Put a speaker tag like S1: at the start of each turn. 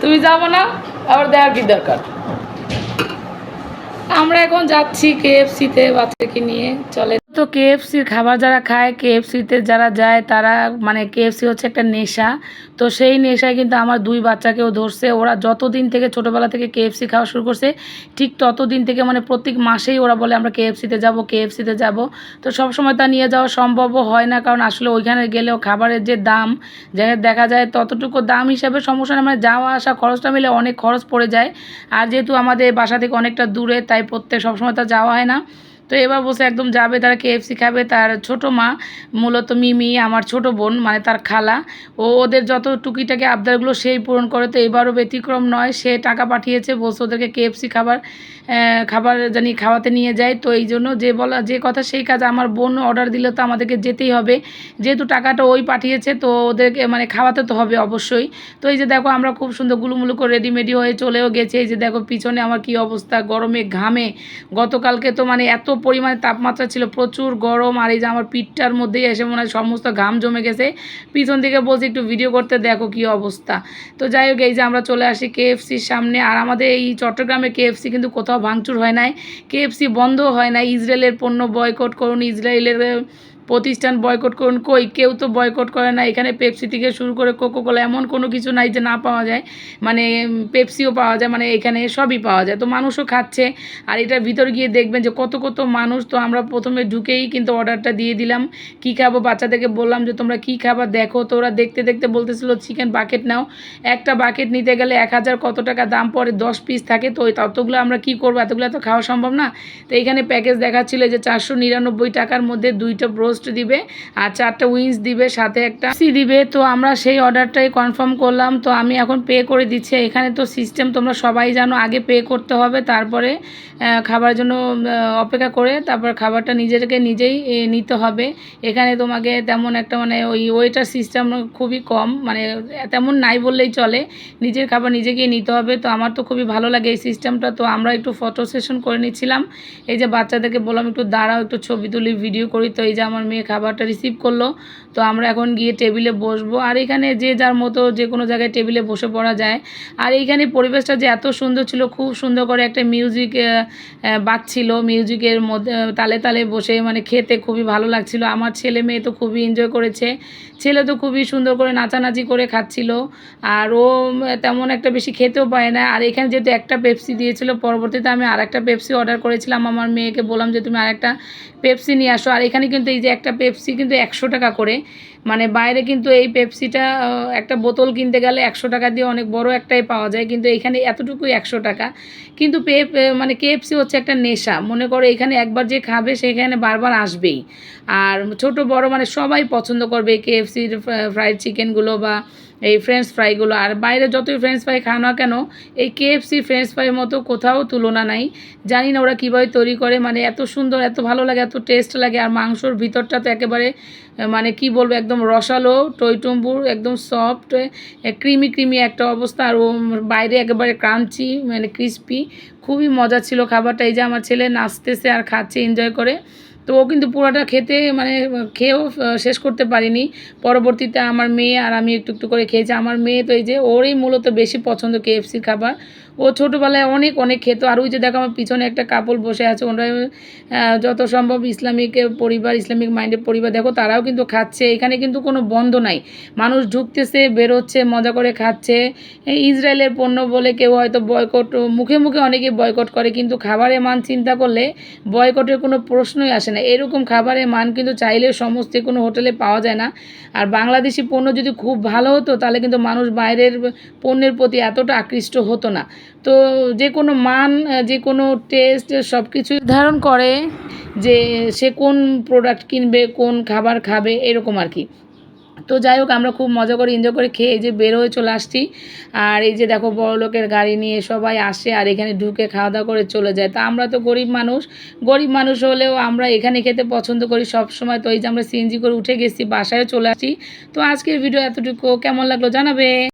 S1: তুমি যাব না আবার দেখা কি দরকার? আমরা এখন যাচ্ছি কেএফসিতে বাচ্চাকে নিয়ে চলে তো কেএফসির খাবার যারা খায় কেএফসিতে যারা যায়, তারা মানে কেএফসি হচ্ছে একটা নেশা। তো সেই নেশায় কিন্তু আমার দুই বাচ্চাকেও ধরছে। ওরা যতদিন থেকে ছোটোবেলা থেকে কেএফসি খাওয়া শুরু করছে, ঠিক ততদিন থেকে মানে প্রত্যেক মাসেই ওরা বলে, আমরা কেএফসিতে যাব কেএফসিতে যাব। তো সবসময় তা নিয়ে যাওয়া সম্ভবও হয় না, কারণ আসলে ওইখানে গেলেও খাবারের যে দাম, যে দেখা যায় ততটুকু দাম হিসাবে সমস্যা না মানে যাওয়া আসা খরচটা মিলে অনেক খরচ পড়ে যায়। আর যেহেতু আমাদের বাসা থেকে অনেকটা দূরে, তাই প্রত্যেক সবসময় তা যাওয়া হয় না। তো এবার বসে একদম যাবে, তারা কেএফসি খাবে। তার ছোট মা, মূলত মিমি, আমার ছোট বোন মানে তার খালা, ও ওদের যত টুকিটাকি আবদারগুলো সেই পূরণ করে। তো এবারও ব্যতিক্রম নয়, সে টাকা পাঠিয়েছে বসে ওদেরকে কেএফসি খাবার খাবার জানি খাওয়াতে নিয়ে যায়। তো এই জন্য যে বলা, যে কথা সেই কাজ আমার বোন অর্ডার দিলে তো আমাদেরকে যেতেই হবে। যেহেতু টাকাটা ওই পাঠিয়েছে, তো ওদেরকে মানে খাওয়াতে তো হবে অবশ্যই। তো এই যে দেখো, আমরা খুব সুন্দর গুলুমুলু করে রেডিমেডি হয়ে চলেও গেছি। এই যে দেখো, পিছনে আমার কি অবস্থা, গরমে ঘামে। গতকালকে তো মানে এত পরিমাণে তাপমাত্রা ছিল প্রচুর গরম আর এই যে আমার পিঠটার মধ্যেই এসে মনে হয় সমস্ত ঘাম জমে গেছে। পিছন দিকে বলছি, একটু ভিডিও করতে দেখো কি অবস্থা। তো যাই হোক, এই যে আমরা চলে আসি কেএফসির সামনে। আর আমাদের এই চট্টগ্রামে কেএফসি কিন্তু কোথাও ভাঙচুর হয় নাই। কেএফসি বন্ধ হয় না ইসরায়েলের পণ্য বয়কট করুন, ইসরায়েলের প্রতিষ্ঠান বয়কট করুন। কই? কেউ তো বয়কট করে না। এখানে পেপসি থেকে শুরু করে কোকো কোলা এমন কোনো কিছু নাই যে না পাওয়া যায়। মানে পেপসিও পাওয়া যায়। মানে এখানে সবই পাওয়া যায়। তো মানুষও খাচ্ছে। আর এটার ভিতর গিয়ে দেখবেন যে কত কত মানুষ তো আমরা প্রথমে ঢুকেই কিন্তু অর্ডারটা দিয়ে দিলাম। কি খাব? বাচ্চাদেরকে বললাম যে, তোমরা কি খাবার দেখো। তো ওরা দেখতে দেখতে বলতেছিল চিকেন বাকেট নাও। একটা বাকেট নিতে গেলে এক হাজার কত টাকা দাম পড়ে দশ পিস থাকে। তো ওই ততগুলো আমরা কি করব? এতগুলো তো খাওয়া সম্ভব না। তো এখানে প্যাকেজ দেখাচ্ছিল যে চারশো নিরানব্বই টাকার মধ্যে দুইটা ব্রোস্ট দিবে, আর চারটা উইংস দিবে, সাথে একটা সি দিবে। তো আমরা সেই অর্ডারটাই কনফার্ম করলাম। তো আমি এখন পে করে দিচ্ছি। এখানে তো সিস্টেম তোমরা সবাই জানো, আগে পে করতে হবে, তারপরে খাবার জন্য অপেক্ষা করে, তারপর খাবারটা নিজেকে নিজেই নিতে হবে। এখানে তোমাকে তেমন একটা মানে ওই ওয়েটার সিস্টেম খুবই কম মানে তেমন নাই বললেই চলে। নিজের খাবার নিজেকেই নিতে হবে। তো আমার তো খুবই ভালো লাগে এই সিস্টেমটা তো আমরা একটু ফটো সেশন করে নিচ্ছিলাম। এই যে বাচ্চাদেরকে বললাম, একটু দাঁড়াও, একটু ছবি তুলি ভিডিও করি। তো এই যে আমার মেয়ে খাবারটা রিসিভ করল। তো আমরা এখন গিয়ে টেবিলে বসবো। আর এখানে যে যার মতো যে কোনো জায়গায় টেবিলে বসে পড়া যায়। আর এইখানে পরিবেশটা যে এত সুন্দর ছিল, খুব সুন্দর করে একটা মিউজিক বাজছিল মিউজিকের মধ্যে, তালে তালে বসে মানে খেতে খুবই ভালো লাগছিল। আমার ছেলে মেয়ে তো খুবই এনজয় করেছে। ছেলে তো খুবই সুন্দর করে নাচানাচি করে খাচ্ছিল, আর ও তেমন একটা বেশি খেতেও পায় না। আর এখানে যেহেতু একটা পেপসি দিয়েছিল, পরবর্তীতে আমি আর একটা পেপসি অর্ডার করেছিলাম। আমার মেয়েকে বললাম যে, তুমি আরেকটা পেপসি নিয়ে আসো। আর এখানে কিন্তু এই যে একটা পেপসি কিন্তু একশো টাকা করে। মানে বাইরে কিন্তু এই পেপসিটা একটা বোতল কিনতে গেলে একশো টাকা দিয়ে অনেক বড় একটাই পাওয়া যায়। কিন্তু এখানে এতটুকুই একশো টাকা। কিন্তু পেপ মানে কেএফসি হচ্ছে একটা নেশা। মনে করো এখানে একবার যে খাবে, সেখানে বারবার আসবেই। আর ছোট, বড় মানে সবাই পছন্দ করবে কেএফসির ফ্রাইড চিকেনগুলো বা এই ফ্রেঞ্চ ফ্রাইগুলো আর বাইরে যতই ফ্রেঞ্চ ফ্রাই খাও না কেন, এই কেএফসি ফ্রেঞ্চ ফ্রাইয়ের মতো কোথাও তুলনা নাই। জানি না ওরা কীভাবে তৈরি করে মানে এত সুন্দর, এত ভালো লাগে, এত টেস্ট লাগে। আর মাংসর ভিতরটা তো একেবারে মানে কি বলব, একদম রসালো টইটম্বুর একদম সফট ক্রিমি ক্রিমি একটা অবস্থা। আর বাইরে একেবারে ক্রাঞ্চি মানে ক্রিস্পি খুবই মজা ছিল খাবারটা। এই যে আমার ছেলে নাচতেছে আর খাচ্ছে এনজয় করে। তো ও কিন্তু পুরোটা খেতে মানে খেয়েও শেষ করতে পারিনি। পরবর্তীতে আমার মেয়ে আর আমি একটু একটু করে খেয়েছি। আমার মেয়ে তো এই যে, ওরই মূলত বেশি পছন্দ কেএফসির খাবার। ও ছোটোবেলায় অনেক অনেক খেত। আর ওই যে দেখো আমার পিছনে একটা কাপড় বসে আছে ওরা যত সম্ভব ইসলামিক পরিবার, ইসলামিক মাইন্ডের পরিবার, দেখো তারাও কিন্তু খাচ্ছে। এখানে কিন্তু কোনো বন্ধ নাই। মানুষ ঢুকতেছে, বেরোচ্ছে, মজা করে খাচ্ছে। ইসরায়েলের পণ্য বলে কেউ হয়তো বয়কট মুখে মুখে অনেকে বয়কট করে, কিন্তু খাবারের মান চিন্তা করলে বয়কটের কোনো প্রশ্নই আসে না। এরকম খাবারের মান কিন্তু চাইলে সমস্ত কোনো হোটেলে পাওয়া যায় না। আর বাংলাদেশি পণ্য যদি খুব ভালো হতো, তাহলে কিন্তু মানুষ বাইরের পণ্যের প্রতি এতটা আকৃষ্ট হতো না। তো যে কোনো মান যে কোনো টেস্ট সব কিছু নির্ধারণ করে যে সে কোন প্রোডাক্ট কিনবে, কোন খাবার খাবে, এরকম আর কি। তো যাই হোক, আমরা খুব মজা করে এনজয় করে খেয়ে এই যে বের হয়ে চলে আসছি। আর এই যে দেখো, বড় লোকের গাড়ি নিয়ে সবাই আসে আর এখানে ঢুকে খাওয়া দাওয়া করে চলে যায়। তা আমরা তো গরিব মানুষ। গরিব মানুষ হলেও আমরা এখানে খেতে পছন্দ করি সব সময় তো এই যে আমরা সিএনজি করে উঠে গেছি, বাসায় চলে আসি তো আজকের ভিডিও এতটুকু। কেমন লাগল জানাবে?